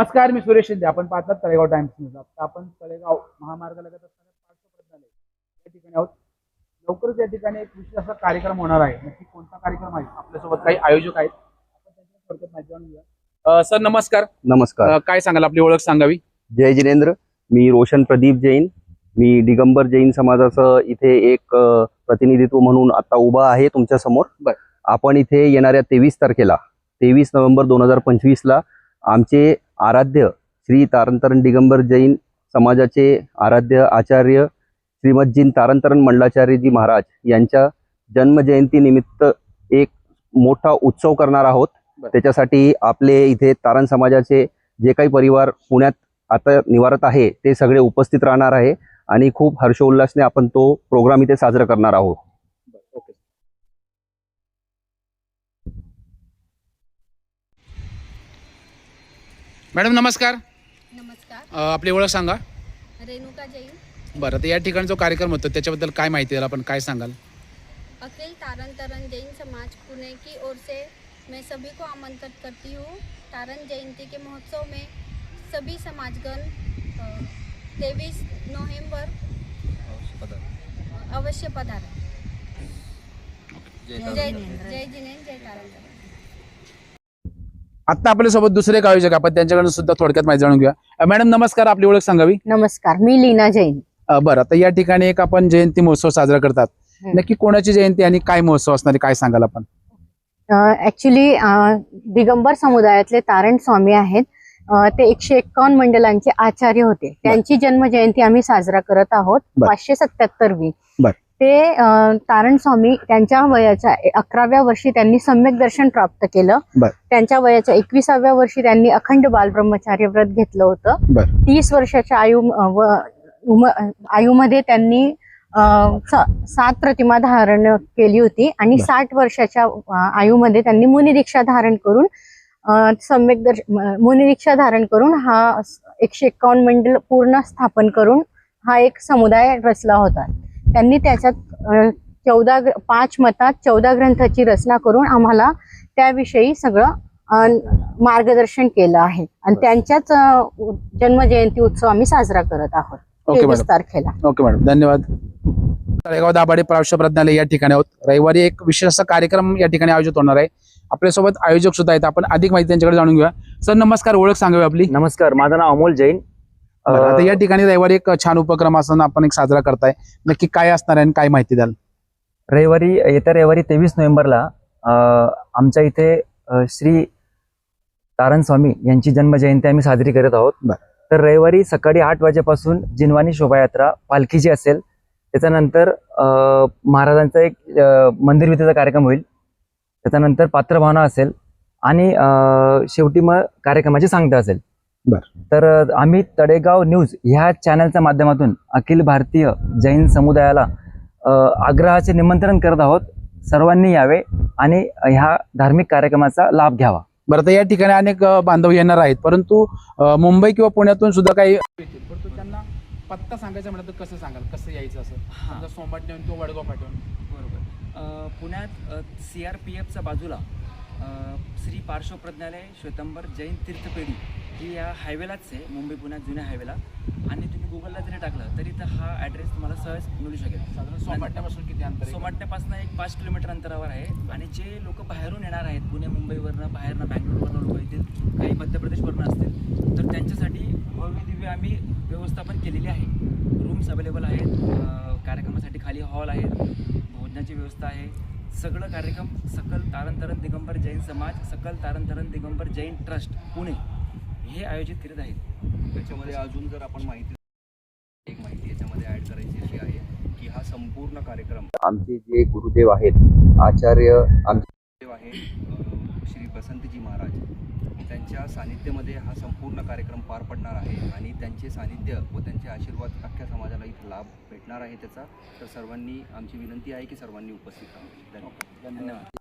नमस्कार मी सुरेश शिंदे. आपण पाहतात तळेगाव टाइम्स न्यूज आता आपण तळेगाव पार्श्वप्रज्ञालय या ठिकाणी आहोत. लवकरच या ठिकाणी एक विशेष असा कार्यक्रम होणार आहे. नक्की कोणता कार्यक्रम आहे? आपल्यासोबत काही आयोजक आहेत. आपण त्यांच्याकडे थोडक्यात माहिती जाणून घेऊया. अं, सर नमस्कार. नमस्कार. काय सांगाल? आपली ओळख सांगावी. जय जिनेंद्र. मी रोशन प्रदीप जैन. मी दिगंबर जैन समाजाचं इथे एक प्रतिनिधित्व म्हणून आता उभा आहे तुमच्यासमोर. आपण इथे येणाऱ्या तेवीस तारखेला तेवीस नोव्हेंबर दोन हजार पंचवीस ला आमचे आराध्य श्री तारंतरण दिगंबर जैन समाजाचे आराध्य आचार्य श्रीमदजीन तारंतरण मंडलाचार्यजी महाराज यांच्या जन्मजयंती निमित्त एक मोठा उत्सव करणार आहोत. त्याच्यासाठी आपले इथे तारण समाजाचे जे काही परिवार पुण्यात आता निवारत आहे ते सगळे उपस्थित राहणार आहे आणि खूप हर्षोल्लासने आपण तो प्रोग्राम इथे साजरा करणार आहोत ओके मॅडम नमस्कार. नमस्कार. अं, आपली ओळख सांगा. रेणुका जैन. बरं तर या ठिकाणी जो कार्यक्रम होतो त्याच्याबद्दल काय माहिती द्याल? आपण काय सांगाल? अखिल तारण तरन जैन समाज पुणे की ओर से मैं सभी को आमंत्रित करती हूँ। तारण जयंती के महोत्सव में सभी समाजगण तेईस नवंबर अवश्य पधारें। जय जय जिनेन्द्र जय तारण तारण। आता आपल्यासोबत दुसरे आयोजक आपण त्यांच्याकडून सुद्धा थोडक्यात माहिती जाणून घेऊया. मॅडम नमस्कार. आपली ओळख सांगावी? नमस्कार. मी लीना जैन. बरं. आता या ठिकाणी एक आपण जयंती महोत्सव साजरा करतात. नक्की कोणाची जयंती आणि काय महोत्सव असणार काय सांगाल आपण? ऍक्च्युली दिगंबर समुदायातले तारण स्वामी आहेत. ते एकशे एक्कावन्न मंडलांचे आचार्य होते. त्यांची जन्मजयंती आम्ही साजरा करत आहोत. पाचशे सत्याहत्तरवी. बर. ते अ, तारण स्वामी त्यांच्या वयाच्या अकराव्या वर्षी त्यांनी सम्यक दर्शन प्राप्त केलं. त्यांच्या वयाच्या एकविसाव्या वर्षी त्यांनी अखंड बालब्रह्मचार्य व्रत घेतलं होतं. तीस वर्षाच्या आयु आयुमध्ये त्यांनी सात प्रतिमा धारण केली होती आणि. साठ वर्षाच्या आयुमध्ये त्यांनी मुनिदीक्षा धारण करून सम्यक दर्श मुनिदीक्षा धारण करून हा एकशे एक्कावन्न मंडल पूर्ण स्थापन करून हा एक समुदाय रचला होता त्यांनी त्याच्यात चौदा पाच मतात चौदा ग्रंथाची रचना करून आम्हाला त्याविषयी सगळं मार्गदर्शन केलं आहे. आणि. त्यांच्याच जन्मजयंती उत्सव आम्ही साजरा करत आहोत. ओके तेवीस मॅडम. तारखेला. Okay madam. धन्यवाद. तळेगाव दाभाडे प्रज्ञालय या ठिकाणी आहोत. रविवारी एक विशेष असा कार्यक्रम या ठिकाणी आयोजित होणार आहे. आपल्यासोबत आयोजक सुद्धा आहेत. आपण अधिक माहिती त्यांच्याकडे जाणून घेऊया. सर नमस्कार. ओळख सांगावी आपली. नमस्कार. माझं नाव अमोल जैन. आता या ठिकाणी रविवारी एक छान उपक्रम असताना आपण एक साजरा करताय. नक्की काय असणार आहे आणि काय माहिती द्याल? रविवारी येत्या रविवारी तेवीस नोव्हेंबरला आमच्या इथे श्री तारण स्वामी यांची जन्मजयंती आम्ही साजरी करत आहोत. तर रविवारी सकाळी आठ वाजेपासून जिनवानी शोभायात्रा पालखीची असेल. त्याच्यानंतर अ, महाराजांचा एक मंदिर विधीचा कार्यक्रम होईल. त्याच्यानंतर पात्रभावना असेल. आणि शेवटी मग कार्यक्रमाची सांगता असेल. तर आम्ही तडेगाव न्यूज ह्या चॅनलच्या माध्यमातून अखिल भारतीय जैन समुदायाला आग्रहाचे निमंत्रण करत आहोत. सर्वांनी यावे आणि ह्या धार्मिक कार्यक्रमाचा लाभ घ्यावा. बरं तर या ठिकाणी अनेक बांधव येणार आहेत. परंतु मुंबई किंवा पुण्यातून सुद्धा काही परंतु त्यांना पत्ता सांगायचा म्हटलं तर कसं सांगाल? कसं यायचं असं? सोमवार नेऊन किंवा वडगाव पाठवून. बरोबर. पुण्यात सी आर पी एफच्या बाजूला श्री पार्श्वप्रज्ञालय श्वेतंबर जैन तीर्थपेढी ही या हायवेलाच आहे मुंबई पुण्यात जुन्या हायवेला आणि तुम्ही गुगलला जरी टाकलं तरी तर हा ॲड्रेस तुम्हाला सहज मिळू शकेल. साधारण सोमवारपासून किती अंतर? सोमाटण्यापासून एक पाच किलोमीटर अंतरावर आहे. आणि जे लोक बाहेरून येणार आहेत पुणे मुंबईवरनं बाहेरनं बँगलोरवरनं लोक येतील काही मध्य प्रदेशवरनं असतील तर त्यांच्यासाठी भव्य दिव्य आम्ही व्यवस्थापन केलेली आहे. रूम्स अवेलेबल आहेत कार्यक्रमासाठी खाली हॉल आहेत भोजनाची व्यवस्था आहे. सगळं कार्यक्रम सकल तारणतरण दिगंबर जैन समाज सकल तारणतरण दिगंबर जैन ट्रस्ट पुणे. हे आयोजित करीत आहेत. त्याच्यामध्ये अजून जर आपण माहिती एक माहिती याच्यामध्ये ऍड करायची अशी आहे की हा संपूर्ण कार्यक्रम आमचे जे गुरुदेव आहेत आचार्य आमचे गुरुदेव आहे श्री बसंतजी महाराज. त्यांच्या सानिध्यामध्ये हा संपूर्ण कार्यक्रम पार पडणार आहे आणि त्यांचे सानिध्य व त्यांचे आशीर्वाद अख्ख्या समाजाला इथे लाभ भेटणार आहे त्याचा. तर सर्वांनी आमची विनंती आहे की सर्वांनी उपस्थित राहावे. धन्यवाद. धन्यवाद.